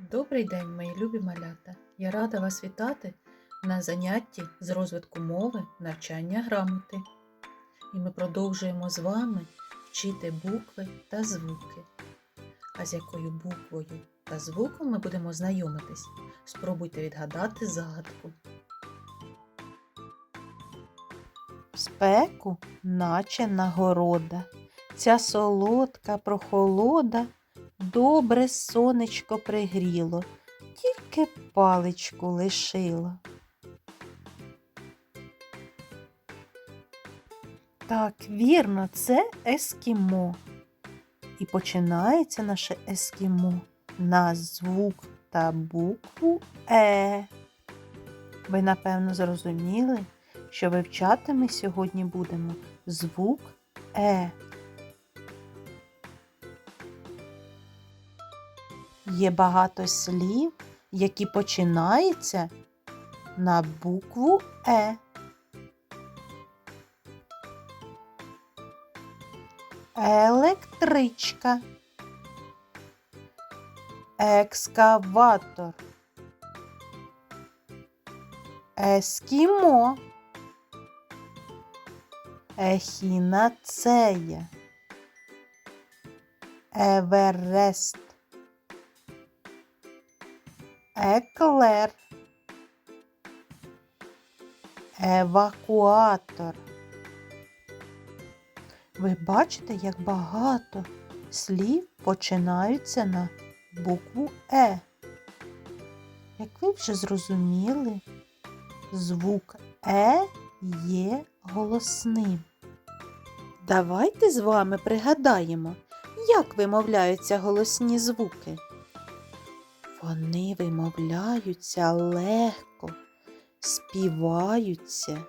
Добрий день, мої любі малята! Я рада вас вітати на занятті з розвитку мови навчання грамоти. І ми продовжуємо з вами вчити букви та звуки. А з якою буквою та звуком ми будемо знайомитись? Спробуйте відгадати загадку. Спеку, наче нагорода, ця солодка прохолода добре сонечко пригріло, тільки паличку лишило. Так, вірно, це ескімо. І починається наше ескімо на звук та букву Е. Ви, напевно, зрозуміли, що вивчати ми сьогодні будемо звук Е. Є багато слів, які починаються на букву Е. Електричка. Екскаватор. Ескімо. Ехінацея. Еверест. Еклер. Евакуатор. Ви бачите, як багато слів починаються на букву Е. Як ви вже зрозуміли, звук Е є голосним. Давайте з вами пригадаємо, як вимовляються голосні звуки. Вони вимовляються легко, співаються.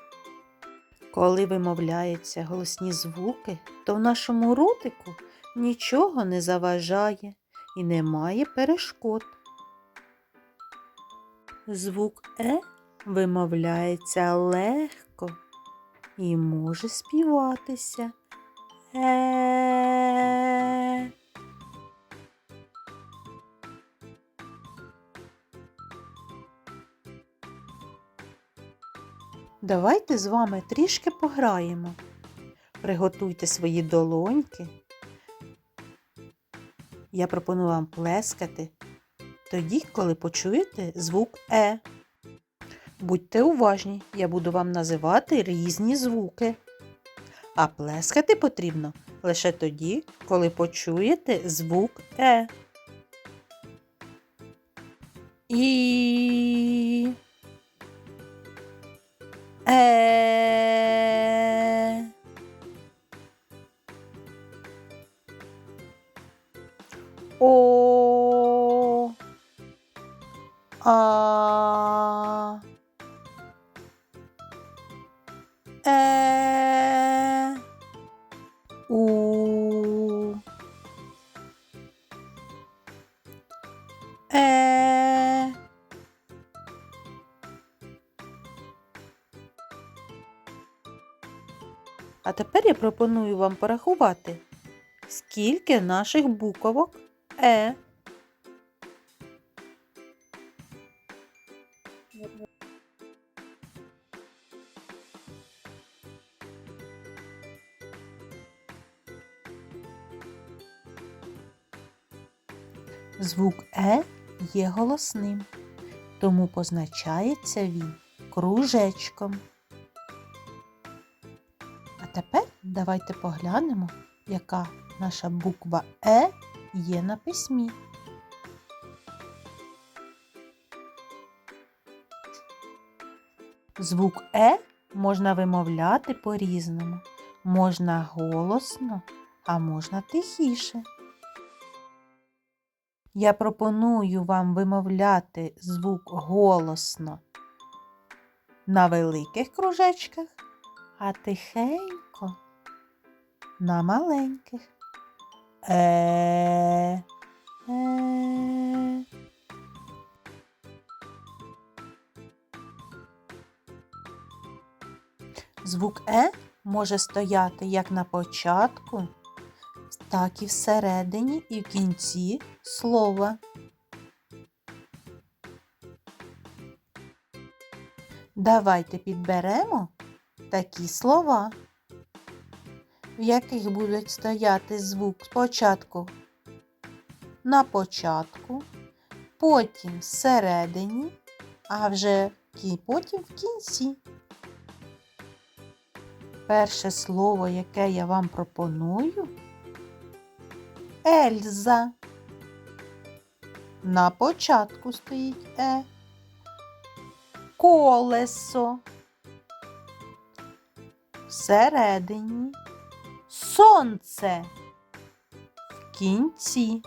Коли вимовляються голосні звуки, то в нашому ротику нічого не заважає і немає перешкод. Звук Е вимовляється легко і може співатися. Е. Давайте з вами трішки пограємо. Приготуйте свої долоньки. Я пропоную вам плескати тоді, коли почуєте звук Е. Будьте уважні, я буду вам називати різні звуки. А плескати потрібно лише тоді, коли почуєте звук Е. І. Е. О. А. Е. У. Е. А тепер я пропоную вам порахувати, скільки наших буквок Е. Звук Е є голосним, тому позначається він кружечком. Тепер давайте поглянемо, яка наша буква Е є на письмі. Звук Е можна вимовляти по-різному. Можна голосно, а можна тихіше. Я пропоную вам вимовляти звук голосно на великих кружечках, а тихенько на маленьких. Е, е. Звук Е може стояти як на початку, так і всередині і в кінці слова. Давайте підберемо такі слова, в яких будуть стояти звук спочатку на початку, потім всередині, а вже потім в кінці. Перше слово, яке я вам пропоную, Ельза. На початку стоїть Е. Колесо. Всередині. Сонце. В кінці.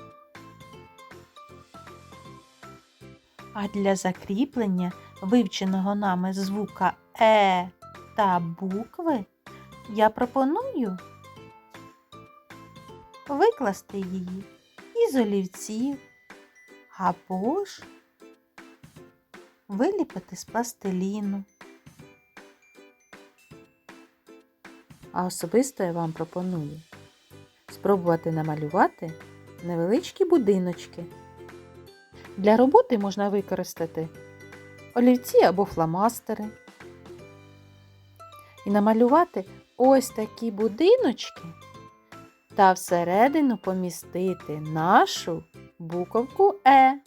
А для закріплення вивченого нами звука Е та букви я пропоную викласти її із олівців або ж виліпити з пластиліну. А особисто я вам пропоную спробувати намалювати невеличкі будиночки. Для роботи можна використати олівці або фломастери. І намалювати ось такі будиночки та всередину помістити нашу буковку Е.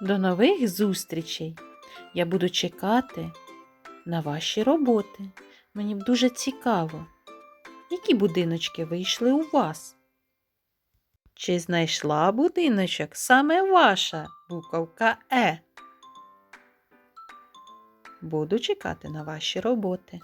До нових зустрічей! Я буду чекати на ваші роботи. Мені б дуже цікаво, які будиночки вийшли у вас. Чи знайшла будиночок саме ваша буковка Е? Буду чекати на ваші роботи.